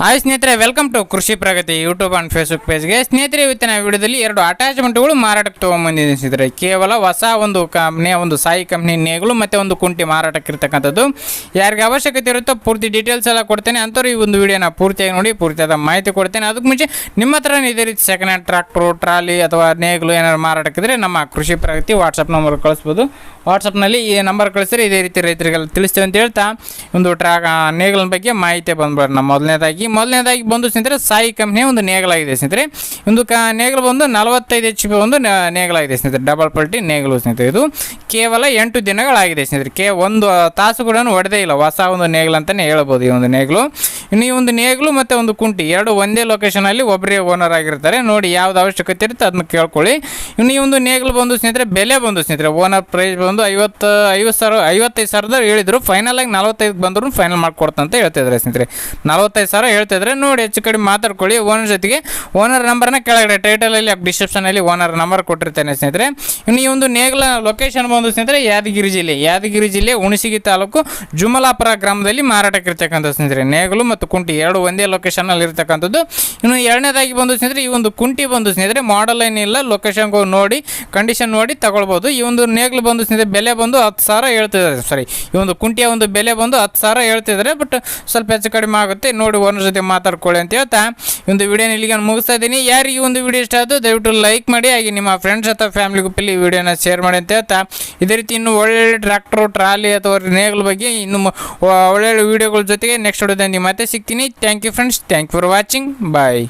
Hi ಸ್ನೇಹಿತರೆ welcome to Krishi Pragati YouTube and Facebook ಪೇಜ್ಗೆ ಸ್ನೇಹಿತರೆ, ಇವತ್ತಿನ ವಿಡಿಯೋದಲ್ಲಿ ಎರಡು ಅಟ್ಯಾಚ್ಮೆಂಟ್ಗಳು ಮಾರಾಟಕ್ಕೆ ತೊಗೊಂಬಂದಿದ್ದರೆ ಕೇವಲ ಹೊಸ ಒಂದು ಕಂಪ್ನಿಯ ಒಂದು ಸಾಯಿ ಕಂಪ್ನಿ ನೇಗಳು ಮತ್ತು ಒಂದು ಕುಂಟಿ ಮಾರಾಟಕ್ಕೆ ಇರ್ತಕ್ಕಂಥದ್ದು. ಯಾರಿಗೆ ಅವಶ್ಯಕತೆ ಇರುತ್ತೋ ಪೂರ್ತಿ ಡೀಟೇಲ್ಸ್ ಎಲ್ಲ ಕೊಡ್ತೇನೆ. ಅಂಥವ್ರು ಈ ಒಂದು ವಿಡಿಯೋನ ಪೂರ್ತಿಯಾಗಿ ನೋಡಿ, ಪೂರ್ತಿಯಾದ ಮಾಹಿತಿ ಕೊಡ್ತೇನೆ. ಅದಕ್ಕೆ ಮುಂಚೆ ನಿಮ್ಮ ಹತ್ರ ಇದೇ ರೀತಿ ಸೆಕೆಂಡ್ ಹ್ಯಾಂಡ್ ಟ್ರ್ಯಾಕ್ಟ್ರು ಟ್ರಾಲಿ ಅಥವಾ ನೇಗಳು ಏನಾದ್ರು ಮಾರಾಟಕ್ಕಿದ್ರೆ ನಮ್ಮ ಕೃಷಿ ಪ್ರಗತಿ ವಾಟ್ಸಪ್ ನಂಬರ್ ಕಳಿಸ್ಬೋದು. ವಾಟ್ಸಪ್ನಲ್ಲಿ ಈ ನಂಬರ್ ಕಳಿಸಿದ್ರೆ ಇದೇ ರೀತಿ ರೈತರಿಗೆಲ್ಲ ತಿಳಿಸ್ತೇವೆ ಅಂತ ಹೇಳ್ತಾ, ಒಂದು ಟ್ರಾ ನೇಗಳ ಬಗ್ಗೆ ಮಾಹಿತಿ ಬಂದ್ಬಿಡೋಣ. ನಮ್ಮ ಮೊದಲನೇದಾಗಿ ಮೊದಲನೇದಾಗಿ ಬಂದು ಸ್ನೇಹಿತರೆ, ಸಾಯಿ ಕಂಪ್ನಿಯ ಒಂದು ನೇಗಲಾಗಿದೆ ಸ್ನೇಹಿತರೆ. ಒಂದು ಕ, ನೇಗಲು ಬಂದು ನಲವತ್ತೈದು ಎಚ್ ಪಿ ಒಂದು ನೇಗಲಾಗಿದೆ ಸ್ನೇಹಿತರೆ. ಡಬಲ್ ಪಲ್ಟಿ ನೇಗಲು ಸ್ನೇಹಿತರೆ ಇದು. ಕೇವಲ ಎಂಟು ದಿನಗಳಾಗಿದೆ ಸ್ನೇಹಿತರೆ. ಕೇ, ಒಂದು ತಾಸು ಕೂಡ ಒಡೆದೇ ಇಲ್ಲ. ಹೊಸ ಒಂದು ನೇಗಲು ಅಂತಲೇ ಹೇಳ್ಬೋದು ಈ ಒಂದು ನೇಗಲು. ಇನ್ನು ಈ ಒಂದು ನೇಗಲು ಮತ್ತು ಒಂದು ಕುಂಟಿ, ಎರಡು ಒಂದೇ ಲೊಕೇಶನಲ್ಲಿ ಒಬ್ಬರೇ ಓನರ್ ಆಗಿರ್ತಾರೆ. ನೋಡಿ ಯಾವ್ದು ಅವಶ್ಯಕತೆ ಇರುತ್ತೆ ಅದನ್ನ ಕೇಳ್ಕೊಳ್ಳಿ. ಇನ್ನು ಈ ಒಂದು ನೇಗಲು ಬಂದು ಸ್ನೇಹಿತರೆ, ಬೆಲೆ ಬಂದು ಸ್ನೇಹಿತರೆ ಓನರ್ ಪ್ರೈಸ್ ಬಂದು ಐವತ್ತು ಐವತ್ತು ಸಾವಿರ, ಐವತ್ತೈದು ಸಾವಿರದ ಹೇಳಿದ್ರು ಫೈನಲ್ ಆಗಿ ನಲವತ್ತೈದು ಬಂದ್ರು ಫೈನಲ್ ಮಾಡ್ಕೊಡ್ತಂತ ಹೇಳ್ತಿದ್ದಾರೆ ಸ್ನೇಹಿತರೆ. ನಲವತ್ತೈದು ಸಾವಿರ ಹೇಳ್ತಿದ್ರೆ ನೋಡಿ ಹೆಚ್ಚು ಕಡಿಮೆ ಮಾತಾಡ್ಕೊಳ್ಳಿ. ಓನರ್ ಜೊತೆಗೆ ಓನರ್ ನಂಬರ್ನ ಕೆಳಗಡೆ ಟೈಟಲಲ್ಲಿ ಡಿಸ್ಕ್ರಿಪ್ಷನಲ್ಲಿ ಓನರ್ ನಂಬರ್ ಕೊಟ್ಟಿರ್ತೇನೆ ಸ್ನೇಹಿತರೆ. ಇನ್ನು ಈ ಒಂದು ನೇಗ್ಲ ಲೊಕೇಶನ್ ಬಂದು ಸ್ನೇಹಿತರೆ, ಯಾದಗಿರಿ ಜಿಲ್ಲೆ ಯಾದಗಿರಿ ಜಿಲ್ಲೆ ಹುಣಸಿಗಿ ತಾಲೂಕು ಜುಮಲಾಪುರ ಗ್ರಾಮದಲ್ಲಿ ಮಾರಾಟಕ್ಕೆ ಇರ್ತಕ್ಕಂಥ ಸ್ನೇಹಿತರೆ. ನೇಗಲು ಮತ್ತು ಕುಂಟಿ, ಎರಡು ಒಂದೇ ಲೊಕೇಶನಲ್ಲಿ ಇರ್ತಕ್ಕಂಥದ್ದು. ಇನ್ನು ಎರಡನೇದಾಗಿ ಬಂದು ಸ್ನೇಹಿತರೆ, ಈ ಒಂದು ಕುಂಟಿ ಬಂದು ಸ್ನೇಹಿತರೆ ಮಾಡಲ್ ಏನಿಲ್ಲ ಲೊಕೇಶನ್ ನೋಡಿ ಕಂಡೀಷನ್ ನೋಡಿ ತಗೊಳ್ಬೋದು. ಈ ಒಂದು ನೇಗ್ಲು ಬಂದು ಸ್ನೇಹಿತರೆ, ಬೆಲೆ ಬಂದು ಹತ್ತು ಸಾವಿರ ಹೇಳ್ತಿದ್ದಾರೆ. ಸಾರಿ ಈ ಒಂದು ಕುಂಟಿಯ ಒಂದು ಬೆಲೆ ಬಂದು ಹತ್ತು ಸಾವಿರ ಹೇಳ್ತಿದ್ದಾರೆ. ಬಟ್ ಸ್ವಲ್ಪ ಹೆಚ್ಚು ಕಡಿಮೆ ಆಗುತ್ತೆ. ನೋಡಿ ಓನರ್ ಜೊತೆ ಮಾತಾಡ್ಕೊಳ್ಳಿ ಅಂತ ಹೇಳ್ತಾ. ಒಂದು ವಿಡಿಯೋನ ಇಲ್ಲಿಗೆ ನಾನು ಮುಗಿಸ್ತಾ ಇದ್ದೀನಿ. ಯಾರಿಗೆ ಒಂದು ವಿಡಿಯೋ ಇಷ್ಟ ಆಯಿತು ದಯವಿಟ್ಟು ಲೈಕ್ ಮಾಡಿ, ಹಾಗೆ ನಿಮ್ಮ ಫ್ರೆಂಡ್ಸ್ ಅಥವಾ ಫ್ಯಾಮಿಲಿ ಗ್ರೂಪಲ್ಲಿ ಈ ವಿಡಿಯೋನ ಶೇರ್ ಮಾಡಿ ಅಂತ ಹೇಳ್ತಾ. ಇದೇ ರೀತಿ ಇನ್ನು ಒಳ್ಳೊಳ್ಳೆ ಟ್ರ್ಯಾಕ್ಟ್ರು ಟ್ರಾಲಿ ಅಥವಾ ನೇಗಲ್ ಬಗ್ಗೆ ಇನ್ನು ಒಳ್ಳೊಳ್ಳೆ ವಿಡಿಯೋಗಳ ಜೊತೆಗೆ ನೆಕ್ಸ್ಟ್ ವಿಡಿಯೋದಲ್ಲಿ ಮತ್ತೆ ಸಿಗ್ತೀನಿ. Thank you friends thank you for watching bye